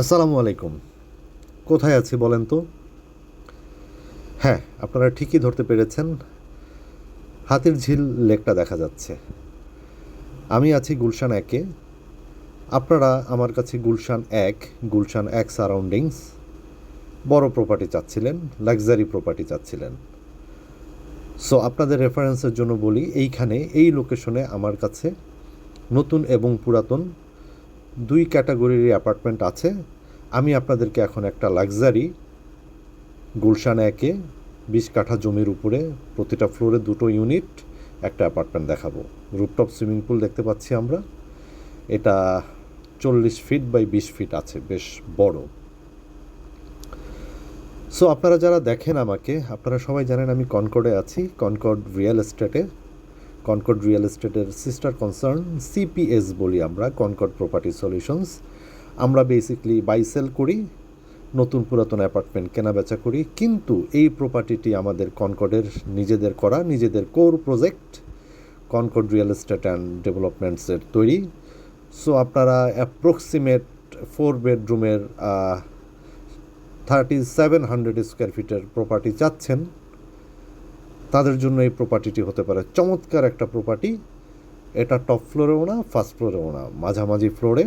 আসসালামু আলাইকুম। কোথায় আছি বলেন তো? হ্যাঁ আপনারা ঠিকই ধরতে পেরেছেন। হাতির ঝিল লেকটা দেখা যাচ্ছে। আমি আছি গুলশান একে। আপনারা আমার কাছে গুলশান এক গুলশান এক সারাউন্ডিংস বড় প্রপার্টি চাচ্ছিলেন লাক্সারি প্রপার্টি চাচ্ছিলেন। সো আপনাদের রেফারেন্সের জন্য বলি, এইখানে, এই লোকেশনে আমার কাছে নতুন এবং পুরাতন দুই ক্যাটাগরির অ্যাপার্টমেন্ট আছে। আমি আপনাদেরকে এখন একটা লাক্সারি গুলশান একে বিশ কাঠা জমির উপরে প্রতিটা ফ্লোরে দুটো ইউনিট একটা অ্যাপার্টমেন্ট দেখাবো। রুপটপ সুইমিং পুল দেখতে পাচ্ছি আমরা। এটা চল্লিশ ফিট বাই বিশ ফিট আছে, বেশ বড়। সো আপনারা যারা দেখেন আমাকে, আপনারা সবাই জানেন আমি কনকর্ডে আছি, কনকর্ড রিয়েল এস্টেটে কনকর্ড রিয়েল এস্টেটের সিস্টার কনসার্ন সিপিএস বলি আমরা কনকর্ড প্রপার্টি সলিউশনস আমরা বেসিকলি বাই সেল করি, নতুন পুরাতন অ্যাপার্টমেন্ট কেনা বেচা করি, কিন্তু এই প্রপার্টিটি আমাদের কনকর্ডের নিজেদের করা, নিজেদের core project Concord real estate and ডেভেলপমেন্টসের তৈরি। সো আপনারা অ্যাপ্রক্সিমেট ফোর বেডরুমের থার্টি সেভেন হান্ড্রেড স্কোয়ার ফিটের প্রপার্টি চাচ্ছেন। তাদের জন্য এই প্রপার্টিটি হতে পারে। চমৎকার একটা প্রপার্টি এটা টপ ফ্লোরেও না ফার্স্ট ফ্লোরেও না, মাঝামাঝি ফ্লোরে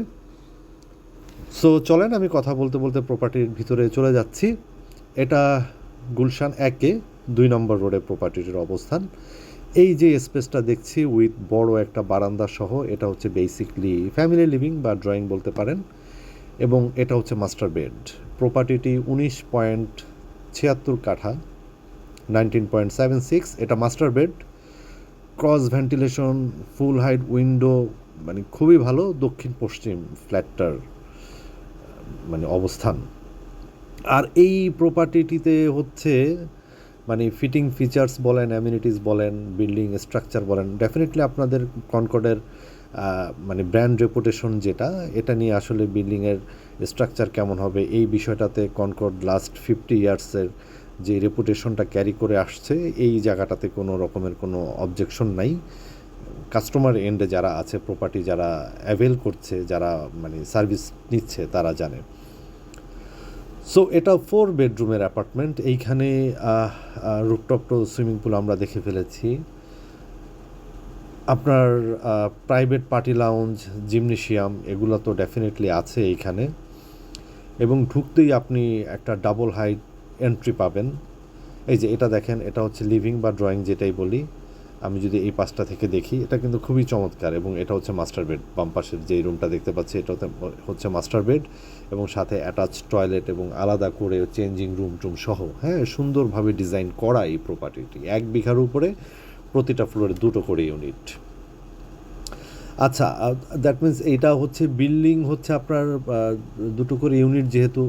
সো চলেন আমি কথা বলতে বলতে প্রপার্টির ভিতরে চলে যাচ্ছি। এটা গুলশান একে দুই নম্বর রোডে প্রপার্টিটির অবস্থান। এই যে স্পেসটা দেখছি উইথ বড় একটা বারান্দা সহ, এটা হচ্ছে বেসিকলি ফ্যামিলি লিভিং বা ড্রয়িং বলতে পারেন। এবং এটা হচ্ছে মাস্টার বেড প্রপার্টিটি উনিশ পয়েন্ট ছিয়াত্তর কাঠা। নাইনটিন পয়েন্ট সেভেন সিক্স এটা master bed cross ventilation full height window মানে খুবই ভালো দক্ষিণ পশ্চিম ফ্ল্যাটটার মানে অবস্থান। আর এই প্রপার্টিটিতে হচ্ছে মানে ফিটিং ফিচার্স বলেন অ্যামিনিটিস বলেন বিল্ডিং স্ট্রাকচার বলেন ডেফিনেটলি আপনাদের কনকর্ডের মানে ব্র্যান্ড রেপুটেশন যেটা, এটা নিয়ে আসলে বিল্ডিংয়ের স্ট্রাকচার কেমন হবে, এই বিষয়টাতে কনকর্ড লাস্ট ফিফটি ইয়ার্সের যে রেপুটেশনটা ক্যারি করে আসছে, এই জায়গাটাতে কোনো রকমের কোনো অবজেকশন নাই। কাস্টমার এন্ডে যারা আছে প্রপার্টি যারা অ্যাভেল করছে, যারা মানে সার্ভিস নিচ্ছে, তারা জানে। সো এটা ফোর বেডরুমের অ্যাপার্টমেন্ট এইখানে রুপটপ সুইমিং পুল আমরা দেখে ফেলেছি। আপনার প্রাইভেট পার্টি লাউঞ্জ জিমনেশিয়াম এগুলো তো ডেফিনেটলি আছে এইখানে। এবং ঢুকতেই আপনি একটা ডাবল হাইট এন্ট্রি পাবেন। এই যে এটা দেখেন, এটা হচ্ছে লিভিং বা ড্রয়িং যেটাই বলি। আমি যদি এই পাশটা থেকে দেখি, এটা কিন্তু খুবই চমৎকার এবং এটা হচ্ছে মাস্টার বেড বাম পাশের যে রুমটা দেখতে পাচ্ছি, এটা হচ্ছে মাস্টার বেড এবং সাথে অ্যাটাচ টয়লেট এবং আলাদা করে চেঞ্জিং রুম টুম সহ হ্যাঁ সুন্দরভাবে ডিজাইন করা এই প্রপার্টিটি এক বিঘার উপরে প্রতিটা ফ্লোরে দুটো করে ইউনিট আচ্ছা দ্যাট মিন্স এইটা হচ্ছে বিল্ডিং হচ্ছে আপনার দুটো করে ইউনিট যেহেতু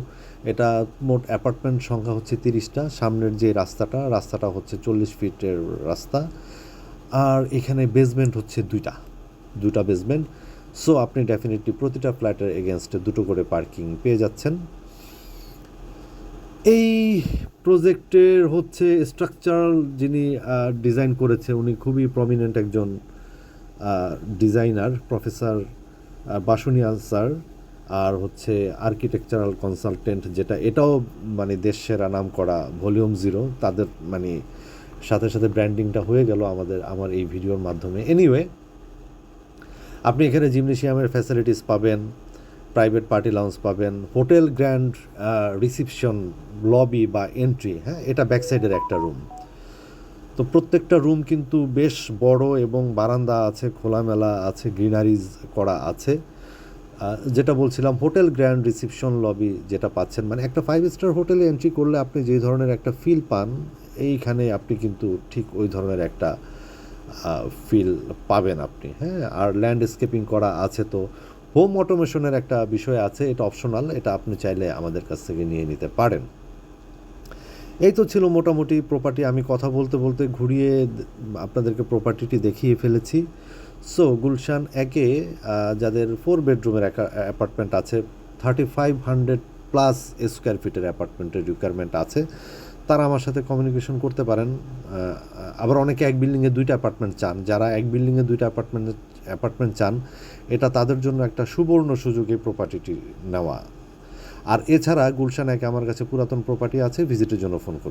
এটা মোট অ্যাপার্টমেন্ট সংখ্যা হচ্ছে তিরিশটা। সামনের যে রাস্তাটা রাস্তাটা হচ্ছে চল্লিশ ফিটের রাস্তা। আর এখানে বেসমেন্ট হচ্ছে দুইটা দুটা বেসমেন্ট সো আপনি ডেফিনেটলি প্রতিটা ফ্ল্যাটের এগেনস্টে দুটো করে পার্কিং পেয়ে যাচ্ছেন। এই প্রজেক্টের হচ্ছে স্ট্রাকচারাল যিনি ডিজাইন করেছে, উনি খুবই প্রমিনেন্ট একজন ডিজাইনার প্রফেসর বাসুনিয়া স্যার। আর হচ্ছে আর্কিটেকচারাল কনসালটেন্ট যেটা, এটাও মানে দেশ সেরা নাম করা ভলিউম জিরো তাদের মানে সাথে সাথে ব্র্যান্ডিংটা হয়ে গেল আমাদের, আমার এই ভিডিওর মাধ্যমে। এনিওয়ে আপনি এখানে জিমনেশিয়ামের ফ্যাসিলিটিস পাবেন প্রাইভেট পার্টি লাউন্স পাবেন হোটেল গ্র্যান্ড রিসিপশন লবি বা এন্ট্রি হ্যাঁ এটা ব্যাক সাইডের একটা রুম তো প্রত্যেকটা রুম কিন্তু বেশ বড় এবং বারান্দা আছে, খোলামেলা আছে গ্রিনারিজ করা আছে। যেটা বলছিলাম, হোটেল গ্র্যান্ড রিসিপশন লবি যেটা পাচ্ছেন মানে একটা ফাইভ স্টার হোটেলে এন্ট্রি করলে আপনি যে ধরনের একটা ফিল পান, এইখানে আপনি কিন্তু ঠিক ওই ধরনের একটা ফিল পাবেন আপনি হ্যাঁ? আর ল্যান্ডস্কেপিং করা আছে তো হোম অটোমেশনের একটা বিষয় আছে, এটা অপশনাল এটা আপনি চাইলে আমাদের কাছ থেকে নিয়ে নিতে পারেন। এই তো ছিল মোটামুটি প্রপার্টি আমি কথা বলতে বলতে ঘুরিয়ে আপনাদেরকে প্রপার্টিটি দেখিয়ে ফেলেছি। সো গুলশান একে যাদের ফোর বেডরুমের অ্যাপার্টমেন্ট আছে thirty five hundred plus square ফিটের অ্যাপার্টমেন্টের রিকোয়ারমেন্ট আছে। তারা আমার সাথে কমিউনিকেশন করতে পারেন। আবার অনেকে এক বিল্ডিংয়ে দুইটা অ্যাপার্টমেন্ট চান। যারা এক বিল্ডিংয়ে দুইটা অ্যাপার্টমেন্ট অ্যাপার্টমেন্ট চান, এটা তাদের জন্য একটা সুবর্ণ সুযোগ প্রপার্টিটি নেওয়া। আর এছাড়া গুলশান একে আমার কাছে পুরাতন প্রপার্টি আছে ভিজিটের জন্য ফোন করুন।